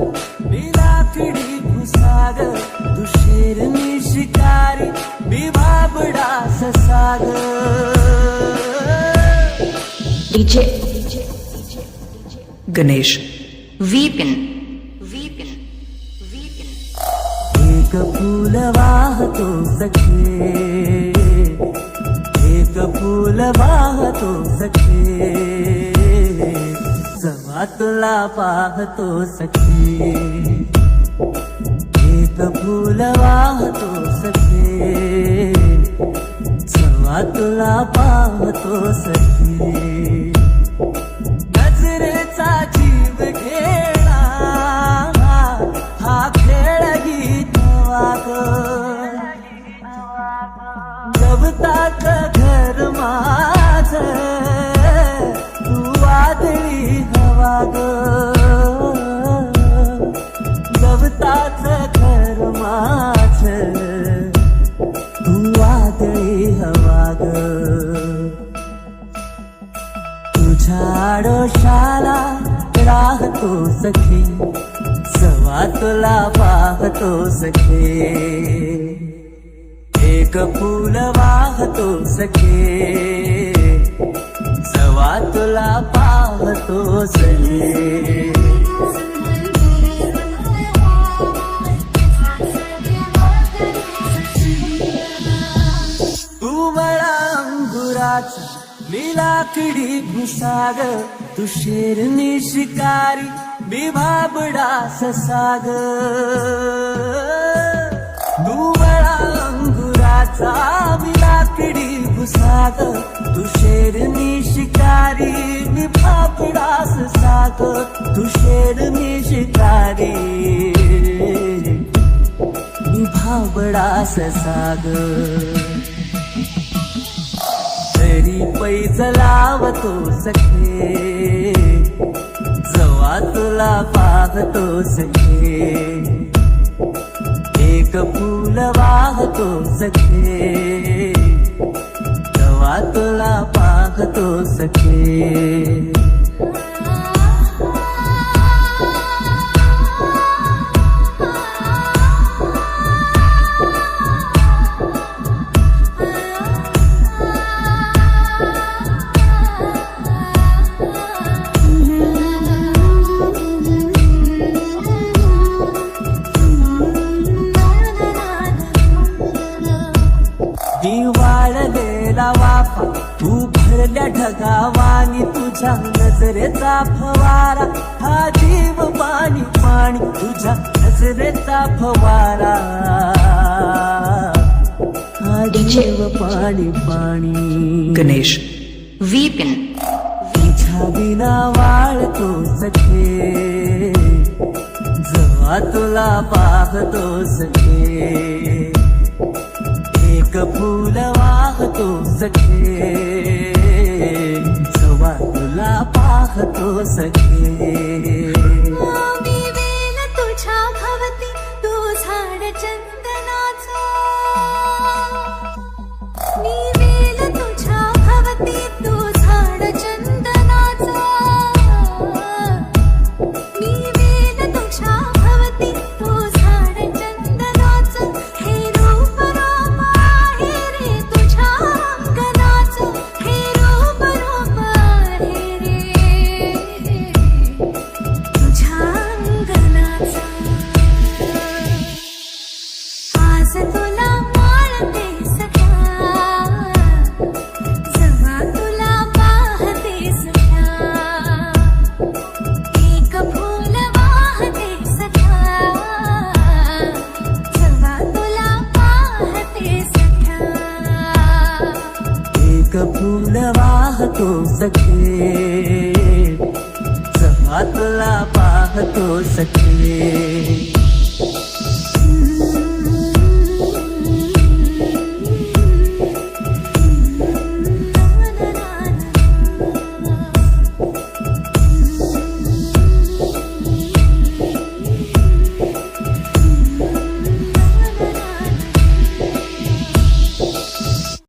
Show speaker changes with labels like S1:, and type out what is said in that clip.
S1: मी लाकडी घुसाग तू शेरनी शिकारी मी बाबडा ससाग
S2: DJ
S3: Ganesh.
S2: Vipin Vipin Vipin
S1: एक फूल वाहतो सखे. एक फूल वाहतो सखे. जवा तुला पाहतो सखे. एक फूल वाहतो सखे. जवा तुला पाहतो सखे. नजरेचा जीव खेळा हा खेळ गीत वाग गवतात घर मा वादळी हवा ग गवतात घर माझ तू वादळी हवा ग तुझ्या आडोशाला राहतो सखी. सवा तुला पाहतो सखे. एक फूल वाहतो सखे. सवा तुला पाहतो सखे तू मला अंगुराचा मी लाकडी भुसाग तू शेरनी शिकारी मी बाबडा ससाग तू मला अंगुराचा मी लाकडी भुसाग तू शेरनी शिकारी मी ससाग तू शेरनी शिकारी. भाबडा ससाग. तरी पैज लावतो सखे. जवा तुला पाहतो सखे. एक फूल वाहतो सखे. जवा तुला पाहतो सखे. वाळलेला वाफा तू भरल्या ढगावानी तुझ्या नजरेचा फवारा. हा जीव पाणी पाणी तुझ्या नजरेचा फवारा. हा जीव पाणी पाणी.
S3: गणेश.
S2: Vipin
S1: तुझ्या बिना वाळतो सखे जवा तुला पाहतो सखे एक फूल पाहतो सखे जवा तुला पाहतो सखे
S4: पाहतो
S1: सखे. जवा पाहतो सखे.